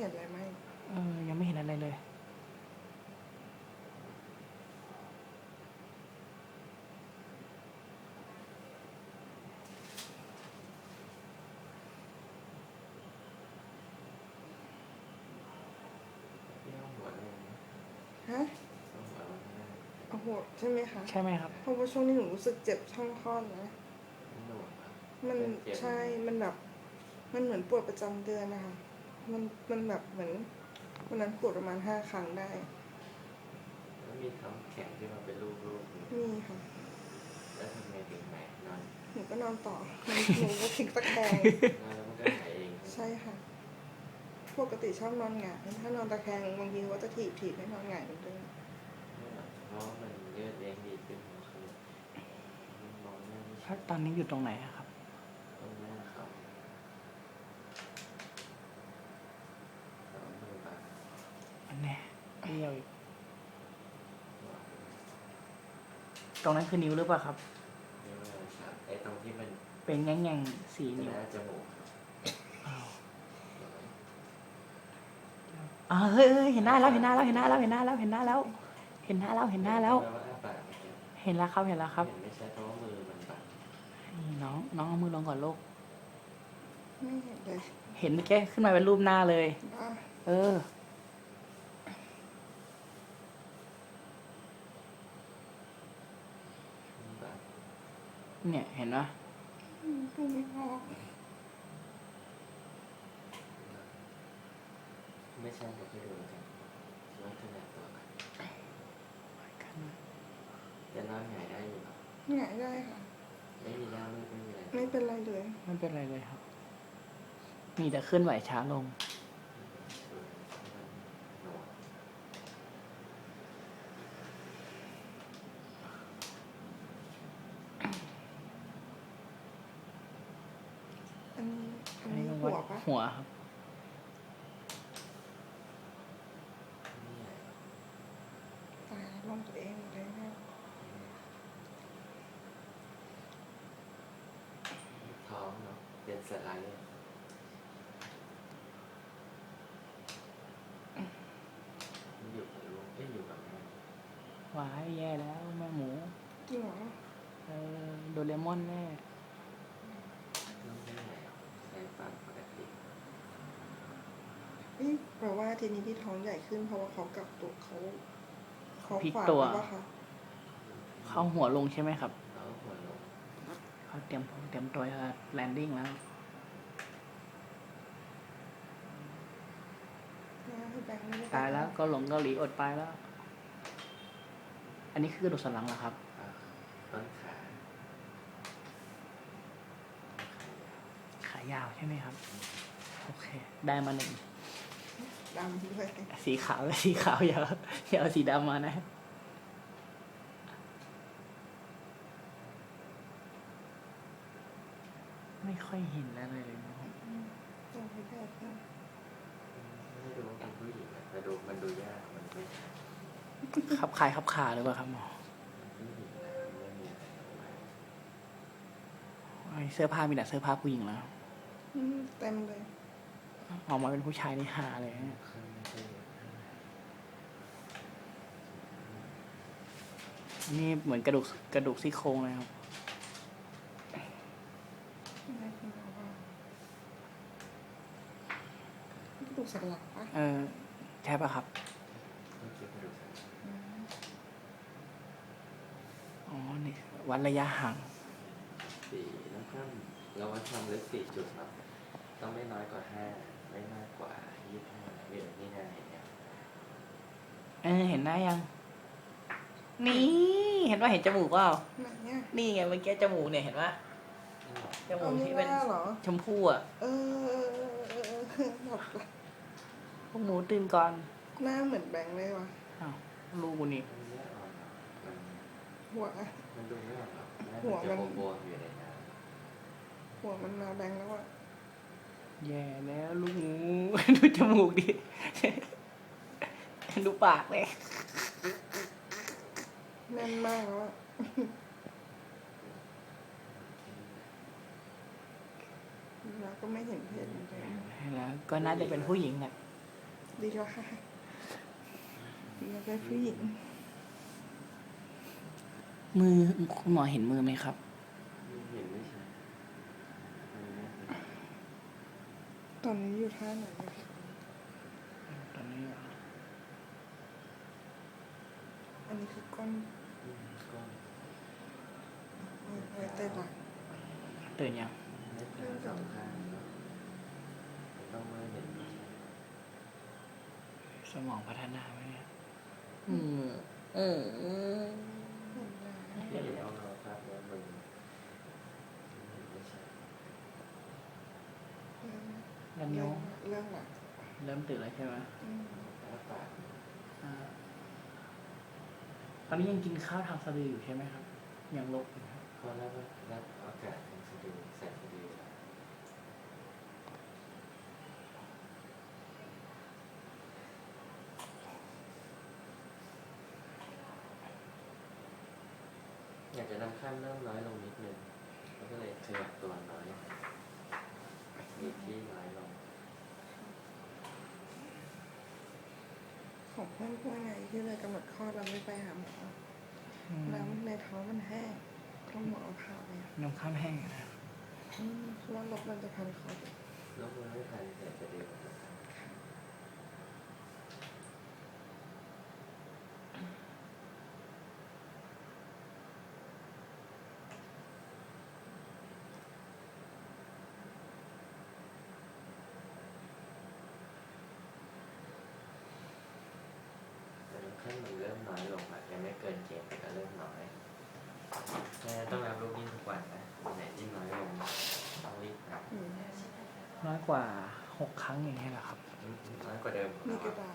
เห็นอะไรไหมเออยังไม่เห็นอะไรเลย ที่ห้องหัวเลยนะฮะห้องหัวเราไม่ได้โอ้โหใช่ไหมคะใช่ไหมครับ เพราะว่าช่วงนี้หนูรู้สึกเจ็บช่องคลอดนะไม่หนวดอะมันเจ็บใช่ มันแบบ มันเหมือนปวดประจำเดือนนะคะ มันมันแบบเหมือนวันนั้นปวดประมาณห้าครั้งได้ แล้วมีท้องแข็งที่มันเป็นรูปๆอยู่นี่ค่ะ แล้วทำไมถึงไหนนอนหนูก็นอนต่อมันหนูก็พลิกตะแคง นอนแล้วมันก็หายเองใช่ค่ะ ปกติชอบนอนหงายถ้านอนตะแคงบางทีเขาจะถีบถีบให้นอนหงายเหมือนเดิมไม่หรอกเพราะว่ามันเลือดเลี้ยงดีขึ้นคือมันมองหน้าไม่ชัพัดกตอนนี้อยู่ตรงไหนอะครับ ตรงหน้าเขาแล้วมือบัง อันแน่เดียวอีก หัว ตรงนั้นคือนิ้วหรือเปล่าครับ นิ้วเลยครับไอ้ตรงที่มันเป็นแง่งๆสี่จะนิ้ว หน้าจมูกอ้าวเห็นไหมอ่าเฮ้ยเฮ้ยเห็นหน้าแล้วเห็นหน้าแล้วเห็นหน้าแล้วเห็นหน้าแล้วเห็นหน้าแล้ว เห็นหน้าแล้วเห็นหน้าแล้วแปลว่าอ้าปากไม่เจอเห็นแล้วครับเห็นแล้วครับ เห็นไม่ใช่เพราะว่ามือมันบังนี่น้องน้องเอามือลงก่อนลูก ไม่เห็นเลยเห็นแค่ขึ้นมาเป็นรูปหน้าเลยบ้าเออ มันบัง เนี่ยเห็นปะอืมดูไม่ออกไม่ใช่เดี๋ยวไปดูกันลักษณะตัวกันจะนอนหงายได้อยู่หรอหงายได้ค่ะ ไม่มีหน้ามืดไม่มีอะไร ไม่เป็นไรเลย ไม่เป็นไรเลยครับ มีแต่เคลื่อนไหวช้าลง หนวด อันนี้อัน อัน นี้ นี้ หัวปะ หัวครับนี่ตายแล้วลองตัวเองหมดเลยเนี่ยท้องเนาะเป็นสไลด์มันอยู่กับลูกไม่อยู่กับแม่ว้ายแย่แล้วแม่หมูจริงเหรอ เออโดเรมอนแน่ ลูกไม่ไหนใช้ฟันปกติ นี่แปลว่าทีนี้ที่ท้องใหญ่ขึ้นเพราะว่าเขากลับตัวเขาเขาพลิกขวางตัว หรือเปล่าคะเข้าหัวลงใช่ไหมครับ แล้วหัวลงเขาเตรียมเตรียมตัวแลนดิ้งแล้วให้แบงค์ไม่ได้ตายแล้วก็หลงเกาหลีอดไปแล้ว อันนี้คือกระดูกสันหลังเหรอครับ อะต้นขาขายาวใช่ไหมครับ โอเค ได้มาหนึ่ง ดำด้วยสีขาวสีขาวอย่าอย่าเอาสีดำมานะไม่ค่อยเห็นอะไรเลยนะครับตรงไปแค่นั้นไม่ดูว่าเป็นผู้หญิงอะแต่ดูมันดูยากมันไม่ใช่ขับคายขับขาหรือเปล่าครับหมอผู้หญิงอะไม่มีอะไรออกมาไอ้เสื้อผ้ามีแต่เสื้อผ้าผู้หญิงแล้ว อืมเต็มเลย ออกมาเป็นผู้ชายนี่ฮาเลยนะข้างไม่ใช่เยอะเท่าไหร่นี่เหมือนกระดูกกระดูกซี่โครงเลยครับไม่เป็นไรว่ากระดูกสันหลังปะเออใช่ปะครับไม่คิดมาดูสักอืมอ๋อ นี่วัดระยะห่าง สี่แล้วก็เราวัดความลึกสี่จุดเนาะต้องไม่น้อยกว่าห้า ไม่มากกว่ายี่สิบห้าเวียนนี่นาเห็นเนี่ยเออเห็นหน้ายัง นี่ เห็นว่าเห็นจมูกเปล่าไหนเนี่ยนี่ไงเมื่อกี้จมูกเนี่ยเห็นว่าจมูกที่เป็นหรอ ชมพู่อะเออเออเออหมดละพวกหมูตื่นก่อนหน้าเหมือนแบงค์เลยว่ะอ้าวลูกกูนี่มันไม่ออกหรอกมันหัว มันดูไม่ออกหรอกน่าหัวมัจะนบวมๆอยู่ในน้หัวมันมาแบงค์แล้วอะ แย่แล้วลูกหมูดูจมูกดิ ดูปากเลยแน่นมากแล้วอะแล้วก็ไม่เห็นเพศเหมือนกันแล้วก็น่าจะเป็นผู้หญิงแหละำดีแล้วค่ะดีแล้วเป็นผู้หญิง มือคุณหมอเห็นมือไหมครับ เห็นไม่ใช่มันไม่เห็น ต อนนี้อยู่ท่าไหนนะคะตอนนี้อันนี้คือก้นอืมก็ไว้ใต้หลังตื่นยังไม่เห็นสองข้างเนอะต้องไม่เห็นไม่ใช่สมองพัฒนาไหมเนี่ย อืม เออเออเห็นแล้วเราครับแล้วมันเห็นไม่ใช่ แล้วนิ้วเรื่องหลังเริ่มตื่นแล้วใช่ไหมตอนนี้ยังกินข้าวทางสะดืออยู่ใช่ไหมครับ ยังลบอยู่ครับพอรับรับอากาศทางสะดือใส่สะดืออยากจะนำขั้นเริ่มน้อยลงนิดนึงแล้วก็เลยขยับตัวน้อยมีที่น้อยลง ของเพื่อนเพื่อนไงที่เลยกำหนดคลอดเราไม่ไปหาหมออืมน้ำในท้องมันแห้งก็หมอพาไปน้ำข้ามแห้งนะ อืมแล้วรถมันจะพันคอแล้วมันไม่ทันใส่สะดือนะครับแต่น้ำขั้นมันเริ่มน้อยลงอะยังไม่เกินเกณฑ์แต่ก็เริ่มน้อยแม่ต้องรับลูกดิ้นทุกวันนะวันไหนดิ้นน้อยลงต้องรีบนะอืมน้อยกว่าหกครั้งอย่างนี้ยเหรอครับ น้อยกว่าเดิมของมีเรากระอะดาษ